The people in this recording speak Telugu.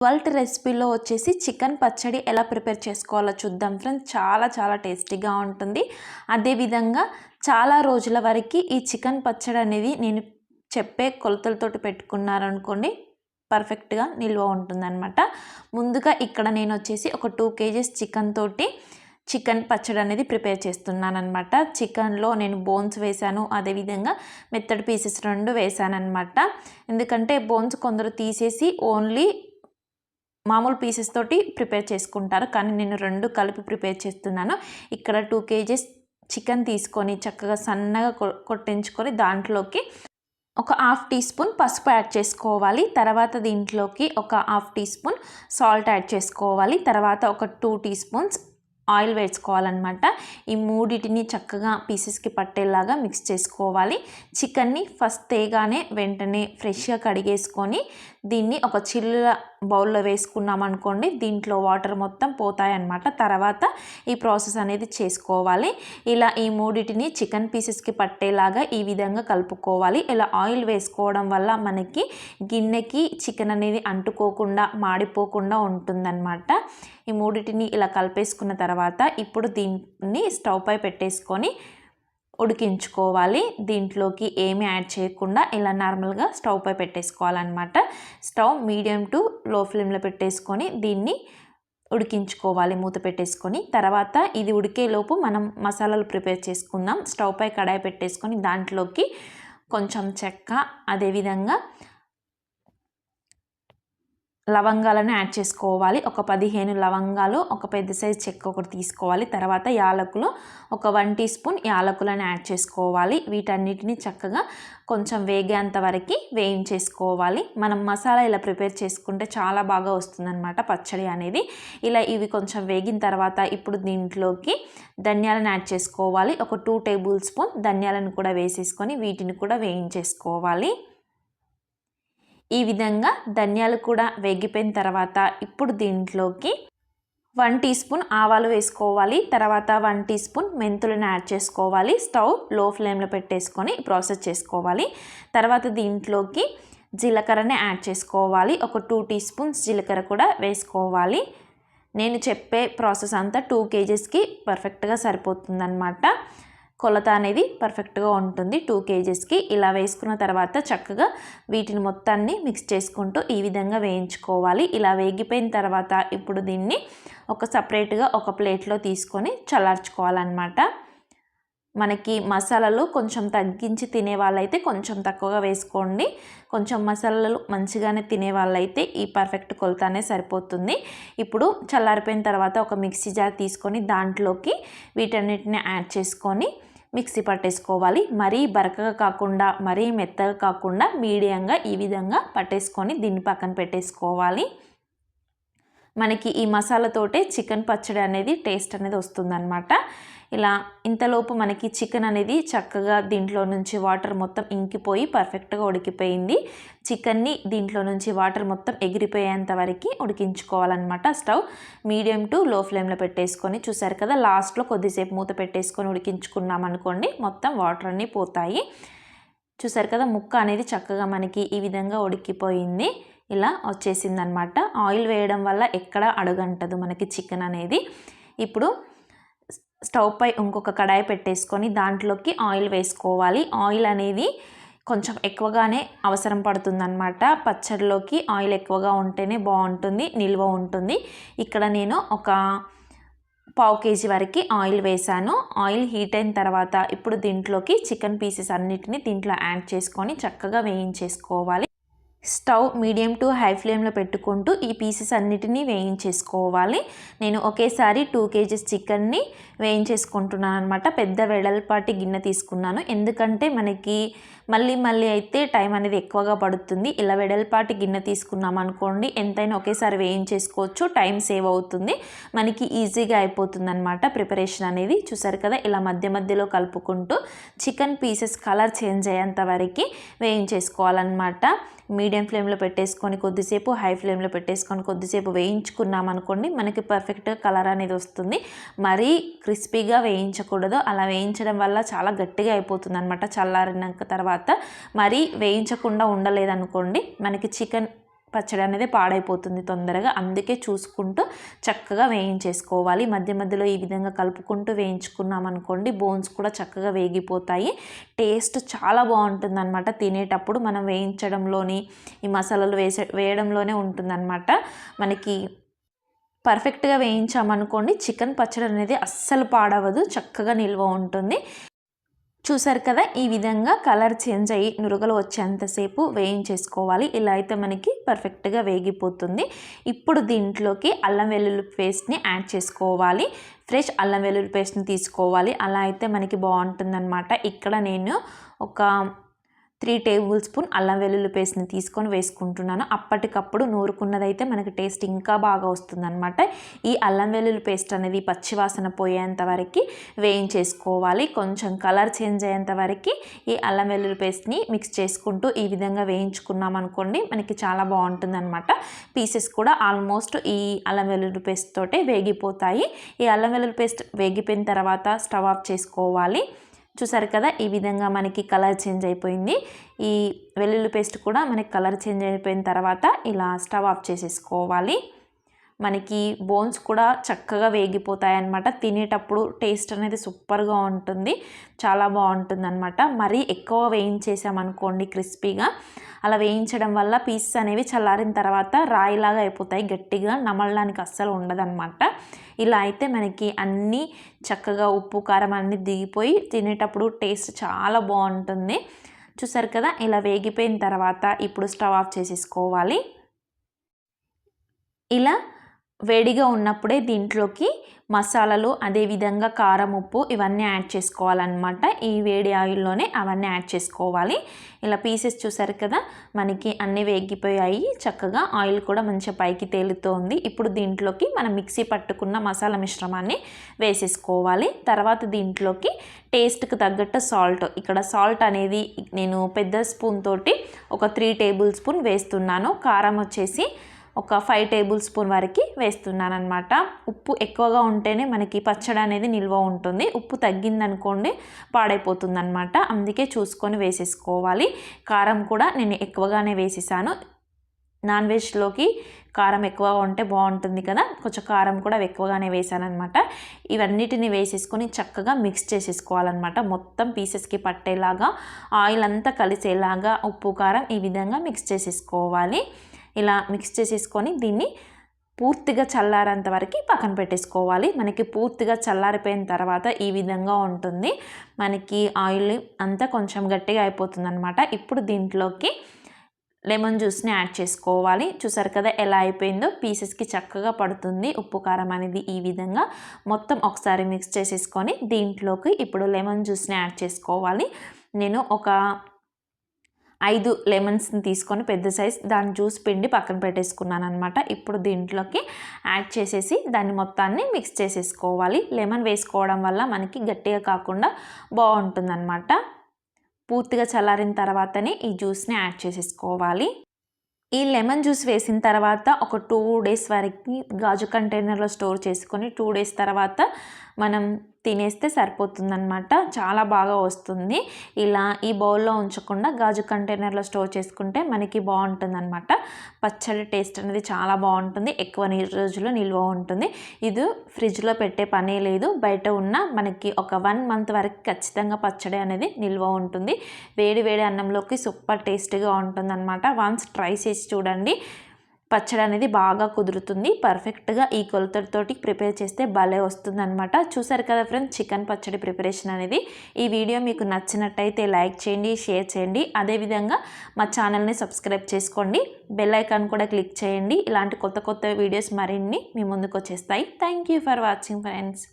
ట్వెల్త్ రెసిపీలో వచ్చేసి చికెన్ పచ్చడి ఎలా ప్రిపేర్ చేసుకోవాలో చూద్దాం ఫ్రెండ్స్. చాలా చాలా టేస్టీగా ఉంటుంది. అదేవిధంగా చాలా రోజుల వరకు ఈ చికెన్ పచ్చడి అనేది నేను చెప్పే కొలతలతోటి పెట్టుకున్నారనుకోండి పర్ఫెక్ట్గా నిల్వ ఉంటుందన్నమాట. ముందుగా ఇక్కడ నేను వచ్చేసి ఒక టూ కేజీస్ చికెన్ తోటి చికెన్ పచ్చడి అనేది ప్రిపేర్ చేస్తున్నాను అనమాట చికెన్లో నేను బోన్స్ వేశాను అదేవిధంగా మెత్తడి పీసెస్ రెండు వేశానమాట ఎందుకంటే బోన్స్ కొందరు తీసేసి ఓన్లీ మామూలు పీసెస్ తోటి ప్రిపేర్ చేసుకుంటారు. కానీ నేను రెండు కలిపి ప్రిపేర్ చేస్తున్నాను. ఇక్కడ టూ కేజీస్ చికెన్ తీసుకొని చక్కగా సన్నగా కొట్టించుకొని దాంట్లోకి ఒక హాఫ్ టీ స్పూన్ పసుపు యాడ్ చేసుకోవాలి. తర్వాత దీంట్లోకి ఒక half tea spoon salt add చేసుకోవాలి. తర్వాత ఒక టూ టీ స్పూన్స్ ఆయిల్ వేసుకోవాలన్నమాట. ఈ మూడిటిని చక్కగా పీసెస్కి పట్టేలాగా మిక్స్ చేసుకోవాలి. చికెన్ని ఫస్ట్ తేగానే వెంటనే ఫ్రెష్గా కడిగేసుకొని దీన్ని ఒక చిల్ల బౌల్లో వేసుకున్నాం అనుకోండి దీంట్లో వాటర్ మొత్తం పోతాయన్నమాట. తర్వాత ఈ ప్రాసెస్ అనేది చేసుకోవాలి. ఇలా ఈ మూడిటిని చికెన్ పీసెస్కి పట్టేలాగా ఈ విధంగా కలుపుకోవాలి. ఇలా ఆయిల్ వేసుకోవడం వల్ల మనకి గిన్నెకి చికెన్ అనేది అంటుకోకుండా మాడిపోకుండా ఉంటుందన్నమాట. ఈ మూడిటిని ఇలా కలిపేసుకున్న తర్వాత తర్వాత ఇప్పుడు దీన్ని స్టవ్ పై పెట్టేసుకొని ఉడికించుకోవాలి. దీంట్లోకి ఏమి యాడ్ చేయకుండా ఇలా నార్మల్గా స్టవ్ పై పెట్టేసుకోవాలన్నమాట. స్టవ్ మీడియం టు లో ఫ్లేమ్లో పెట్టేసుకొని దీన్ని ఉడికించుకోవాలి మూత పెట్టేసుకొని. తర్వాత ఇది ఉడికేలోపు మనం మసాలాలు ప్రిపేర్ చేసుకుందాం. స్టవ్ పై కడాయి పెట్టేసుకొని దాంట్లోకి కొంచెం చెక్క అదేవిధంగా లవంగాలను యాడ్ చేసుకోవాలి. ఒక పదిహేను లవంగాలు ఒక పెద్ద సైజ్ చెక్క ఒకటి తీసుకోవాలి. తర్వాత యాలకులు ఒక వన్ టీ స్పూన్ యాలకులను యాడ్ చేసుకోవాలి. వీటన్నిటిని చక్కగా కొంచెం వేగేంత వరకు వేయించేసుకోవాలి. మనం మసాలా ఇలా ప్రిపేర్ చేసుకుంటే చాలా బాగా వస్తుందన్నమాట పచ్చడి అనేది. ఇలా ఇవి కొంచెం వేగిన తర్వాత ఇప్పుడు దీంట్లోకి ధనియాలను యాడ్ చేసుకోవాలి. ఒక టూ టేబుల్ స్పూన్ ధనియాలను కూడా వేసేసుకొని వీటిని కూడా వేయించేసుకోవాలి. ఈ విధంగా ధనియాలు కూడా వేగిపోయిన తర్వాత ఇప్పుడు దీంట్లోకి వన్ టీ స్పూన్ ఆవాలు వేసుకోవాలి. తర్వాత వన్ టీ స్పూన్ మెంతులను యాడ్ చేసుకోవాలి. స్టవ్లో ఫ్లేమ్లో పెట్టేసుకొని ప్రాసెస్ చేసుకోవాలి. తర్వాత దీంట్లోకి జీలకర్రని యాడ్ చేసుకోవాలి. ఒక టూ టీ స్పూన్స్ జీలకర్ర కూడా వేసుకోవాలి. నేను చెప్పే ప్రాసెస్ అంతా టూ కేజెస్కి పర్ఫెక్ట్గా సరిపోతుందన్నమాట. కొలత అనేది పర్ఫెక్ట్గా ఉంటుంది. టూ కేజెస్కి ఇలా వేసుకున్న తర్వాత చక్కగా వీటిని మొత్తాన్ని మిక్స్ చేసుకుంటూ ఈ విధంగా వేయించుకోవాలి. ఇలా వేగిపోయిన తర్వాత ఇప్పుడు దీన్ని ఒక సపరేట్గా ఒక ప్లేట్లో తీసుకొని చల్లార్చుకోవాలన్నమాట. మనకి మసాలాలు కొంచెం తగ్గించి తినే వాళ్ళైతే కొంచెం తక్కువగా వేసుకోండి. కొంచెం మసాలాలు మంచిగానే తినే వాళ్ళైతే ఈ పర్ఫెక్ట్ కొలతనే సరిపోతుంది. ఇప్పుడు చల్లారిపోయిన తర్వాత ఒక మిక్సీ జార్ తీసుకొని దాంట్లోకి వీటన్నిటిని యాడ్ చేసుకొని మిక్సీ పట్టేసుకోవాలి. మరీ బరకగా కాకుండా మరీ మెత్తగా కాకుండా మీడియంగా ఈ విధంగా పట్టేసుకొని దీన్ని పక్కన పెట్టేసుకోవాలి. మనకి ఈ మసాలాతోటే చికెన్ పచ్చడి అనేది టేస్ట్ అనేది వస్తుందన్నమాట. ఇలా ఇంతలోపు మనకి చికెన్ అనేది చక్కగా దీంట్లో నుంచి వాటర్ మొత్తం ఇంకిపోయి పర్ఫెక్ట్గా ఉడికిపోయింది. చికెన్ని దీంట్లో నుంచి వాటర్ మొత్తం ఎగిరిపోయేంత వరకు ఉడికించుకోవాలన్నమాట స్టవ్. మీడియం టు లో ఫ్లేమ్లో పెట్టేసుకొని చూసారు కదా లాస్ట్లో కొద్దిసేపు మూత పెట్టేసుకొని ఉడికించుకున్నాం అనుకోండి మొత్తం వాటర్ అన్నీ పోతాయి. చూసారు కదా ముక్క అనేది చక్కగా మనకి ఈ విధంగా ఉడికిపోయింది. ఇలా వచ్చేసిందనమాట. ఆయిల్ వేయడం వల్ల ఎక్కడ అడుగంటదు మనకి చికెన్ అనేది. ఇప్పుడు స్టవ్ పై ఇంకొక కడాయి పెట్టేసుకొని దాంట్లోకి ఆయిల్ వేసుకోవాలి. ఆయిల్ అనేది కొంచెం ఎక్కువగానే అవసరం పడుతుందన్నమాట పచ్చడిలోకి ఆయిల్ ఎక్కువగా ఉంటేనే బాగుంటుంది నిల్వ ఉంటుంది. ఇక్కడ నేను ఒక పావు కేజీ వరకు ఆయిల్ వేసాను ఆయిల్ హీట్ అయిన తర్వాత ఇప్పుడు దీంట్లోకి చికెన్ పీసెస్ అన్నిటిని దీంట్లో యాడ్ చేసుకొని చక్కగా వేయించేసుకోవాలి. స్టవ్ మీడియం టు హై ఫ్లేమ్లో పెట్టుకుంటూ ఈ పీసెస్ అన్నిటినీ వేయించేసుకోవాలి. నేను ఒకేసారి టూ కేజీస్ చికెన్ని వేయించేసుకుంటున్నాను అనమాట పెద్ద వెడల్పాటి గిన్నె తీసుకున్నాను. ఎందుకంటే మనకి మళ్ళీ మళ్ళీ అయితే టైం అనేది ఎక్కువగా పడుతుంది. ఇలా వెడల్పాటి గిన్నె తీసుకున్నాం అనుకోండి ఎంతైనా ఒకేసారి వేయించేసుకోవచ్చు. టైం సేవ్ అవుతుంది. మనకి ఈజీగా అయిపోతుంది అనమాట ప్రిపరేషన్ అనేది. చూసారు కదా ఇలా మధ్య మధ్యలో కలుపుకుంటూ చికెన్ పీసెస్ కలర్ చేంజ్ అయ్యేంత వరకు వేయించేసుకోవాలన్నమాట. మీడియం ఫ్లేమ్లో పెట్టేసుకొని కొద్దిసేపు హై ఫ్లేమ్లో పెట్టేసుకొని కొద్దిసేపు వేయించుకున్నాం అనుకోండి మనకి పర్ఫెక్ట్గా కలర్ అనేది వస్తుంది. మరీ క్రిస్పీగా వేయించకూడదు. అలా వేయించడం వల్ల చాలా గట్టిగా అయిపోతుంది అనమాట చల్లారినాక తర్వాత. మరీ వేయించకుండా ఉండలేదనుకోండి మనకి చికెన్ పచ్చడి అనేది పాడైపోతుంది తొందరగా. అందుకే చూసుకుంటూ చక్కగా వేయించేసుకోవాలి. మధ్య మధ్యలో ఈ విధంగా కలుపుకుంటూ వేయించుకున్నాం అనుకోండి బోన్స్ కూడా చక్కగా వేగిపోతాయి. టేస్ట్ చాలా బాగుంటుంది అనమాట తినేటప్పుడు మనం వేయించడంలోని ఈ మసాలాలు వేసే వేయడంలోనే ఉంటుందన్నమాట. మనకి పర్ఫెక్ట్గా వేయించామనుకోండి చికెన్ పచ్చడి అనేది అస్సలు పాడవదు చక్కగా నిల్వ ఉంటుంది. చూసారు కదా ఈ విధంగా కలర్ చేంజ్ అయ్యి నురగలు వచ్చేంతసేపు వేయించేసుకోవాలి. ఇలా అయితే మనకి పర్ఫెక్ట్గా వేగిపోతుంది. ఇప్పుడు దీంట్లోకి అల్లం వెల్లుల్లి పేస్ట్ని యాడ్ చేసుకోవాలి. ఫ్రెష్ అల్లం వెల్లుల్లి పేస్ట్ని తీసుకోవాలి. అలా అయితే మనకి బాగుంటుందన్నమాట. ఇక్కడ నేను ఒక త్రీ టేబుల్ స్పూన్ అల్లం వెల్లుల్లి పేస్ట్ని తీసుకొని వేసుకుంటున్నాను. అప్పటికప్పుడు నూరుకున్నదైతే మనకి టేస్ట్ ఇంకా బాగా వస్తుందన్నమాట. ఈ అల్లం వెల్లుల్లి పేస్ట్ అనేది పచ్చివాసన పోయేంత వరకు వేయించేసుకోవాలి. కొంచెం కలర్ చేంజ్ అయ్యేంత వరకు ఈ అల్లం వెల్లుల్లి పేస్ట్ని మిక్స్ చేసుకుంటూ ఈ విధంగా వేయించుకున్నాం అనుకోండి మనకి చాలా బాగుంటుందన్నమాట. పీసెస్ కూడా ఆల్మోస్ట్ ఈ అల్లం వెల్లుల్లి పేస్ట్ తోటే వేగిపోతాయి. ఈ అల్లం వెల్లుల్లి పేస్ట్ వేగిపోయిన తర్వాత స్టవ్ ఆఫ్ చేసుకోవాలి. చూసారు కదా ఈ విధంగా మనకి కలర్ చేంజ్ అయిపోయింది. ఈ వెల్లుల్లి పేస్ట్ కూడా మనకి కలర్ చేంజ్ అయిపోయిన తర్వాత ఇలా స్టవ్ ఆఫ్ చేసేసుకోవాలి. మనకి బోన్స్ కూడా చక్కగా వేగిపోతాయి అన్నమాట తినేటప్పుడు టేస్ట్ అనేది సూపర్గా ఉంటుంది. చాలా బాగుంటుంది అనమాట మరీ ఎక్కువ వేయించేసామనుకోండి క్రిస్పీగా అలా వేయించడం వల్ల పీసెస్ అనేవి చల్లారిన తర్వాత రాయిలాగా అయిపోతాయి గట్టిగా నమలడానికి అస్సలు ఉండదన్నమాట. ఇలా అయితే మనకి అన్నీ చక్కగా ఉప్పు కారం అన్నీ దిగిపోయి తినేటప్పుడు టేస్ట్ చాలా బాగుంటుంది. చూసారు కదా ఇలా వేగిపోయిన తర్వాత ఇప్పుడు స్టవ్ ఆఫ్ చేసేసుకోవాలి. ఇలా వేడిగా ఉన్నప్పుడే దీంట్లోకి మసాలాలు అదేవిధంగా కారం ఉప్పు ఇవన్నీ యాడ్ చేసుకోవాలన్నమాట. ఈ వేడి ఆయిల్లోనే అవన్నీ యాడ్ చేసుకోవాలి. ఇలా పీసెస్ చూసారు కదా మనకి అన్నీ వేగిపోయాయి. చక్కగా ఆయిల్ కూడా మంచిగా పైకి తేలుతోంది. ఇప్పుడు దీంట్లోకి మనం మిక్సీ పట్టుకున్న మసాలా మిశ్రమాన్ని వేసేసుకోవాలి. తర్వాత దీంట్లోకి టేస్ట్కి తగ్గట్టు సాల్ట్. ఇక్కడ సాల్ట్ అనేది నేను పెద్ద స్పూన్ తోటి ఒక త్రీ టేబుల్ స్పూన్ వేస్తున్నాను. కారం వచ్చేసి ఒక ఫైవ్ టేబుల్ స్పూన్ వరకు వేస్తున్నాను అనమాట ఉప్పు ఎక్కువగా ఉంటేనే మనకి పచ్చడి అనేది నిల్వ ఉంటుంది. ఉప్పు తగ్గిందనుకోండి పాడైపోతుంది అనమాట అందుకే చూసుకొని వేసేసుకోవాలి. కారం కూడా నేను ఎక్కువగానే వేసేసాను. నాన్ వెజ్లోకి కారం ఎక్కువగా ఉంటే బాగుంటుంది కదా. కొంచెం కారం కూడా ఎక్కువగానే వేసానమాట ఇవన్నిటిని వేసేసుకొని చక్కగా మిక్స్ చేసేసుకోవాలన్నమాట. మొత్తం పీసెస్కి పట్టేలాగా ఆయిల్ అంతా కలిసేలాగా ఉప్పు కారం ఈ విధంగా మిక్స్ చేసేసుకోవాలి. ఇలా మిక్స్ చేసేసుకొని దీన్ని పూర్తిగా చల్లారేంత వరకు పక్కన పెట్టేసుకోవాలి. మనకి పూర్తిగా చల్లారిపోయిన తర్వాత ఈ విధంగా ఉంటుంది. మనకి ఆయిల్ అంతా కొంచెం గట్టిగా అయిపోతుంది అనమాట ఇప్పుడు దీంట్లోకి లెమన్ జ్యూస్ని యాడ్ చేసుకోవాలి. చూసారు కదా ఎలా అయిపోయిందో? పీసెస్కి చక్కగా పడుతుంది. ఉప్పు కారం అనేది ఈ విధంగా మొత్తం ఒకసారి మిక్స్ చేసేసుకొని దీంట్లోకి ఇప్పుడు లెమన్ జ్యూస్ని యాడ్ చేసుకోవాలి. నేను ఒక ఐదు లెమన్స్ని తీసుకొని పెద్ద సైజ్ దాని జ్యూస్ పిండి పక్కన పెట్టేసుకున్నాను అనమాట ఇప్పుడు దీంట్లోకి యాడ్ చేసేసి దాన్ని మొత్తాన్ని మిక్స్ చేసేసుకోవాలి. లెమన్ వేసుకోవడం వల్ల మనకి గట్టిగా కాకుండా బాగుంటుందన్నమాట. పూర్తిగా చల్లారిన తర్వాతనే ఈ జ్యూస్ని యాడ్ చేసేసుకోవాలి. ఈ లెమన్ జ్యూస్ వేసిన తర్వాత ఒక టూ డేస్ వరకు గాజు కంటైనర్లో స్టోర్ చేసుకొని టూ డేస్ తర్వాత మనం తినేస్తే సరిపోతుందన్నమాట. చాలా బాగా వస్తుంది. ఇలా ఈ బౌల్లో ఉంచకుండా గాజు కంటైనర్లో స్టోర్ చేసుకుంటే మనకి బాగుంటుందన్నమాట. పచ్చడి టేస్ట్ అనేది చాలా బాగుంటుంది. ఎక్కువ రోజులు నిల్వ ఉంటుంది. ఇది ఫ్రిడ్జ్లో పెట్టే పనే లేదు. బయట ఉన్న మనకి ఒక వన్ మంత్ వరకు ఖచ్చితంగా పచ్చడి అనేది నిల్వ ఉంటుంది. వేడి వేడి అన్నంలోకి సూపర్ టేస్టీగా ఉంటుందన్నమాట. వన్స్ ట్రై చేసి చూడండి. పచ్చడి అనేది బాగా కుదురుతుంది. పర్ఫెక్ట్గా ఈ కొలతలతోటి ప్రిపేర్ చేస్తే భలే వస్తుంది అనమాట చూసారు కదా ఫ్రెండ్స్ చికెన్ పచ్చడి ప్రిపరేషన్ అనేది. ఈ వీడియో మీకు నచ్చినట్టయితే లైక్ చేయండి షేర్ చేయండి. అదేవిధంగా మా ఛానల్ని సబ్స్క్రైబ్ చేసుకోండి. బెల్ ఐకాన్ కూడా క్లిక్ చేయండి. ఇలాంటి కొత్త కొత్త వీడియోస్ మరిన్ని మీ ముందుకు వచ్చేస్తాయి thank you for watching friends.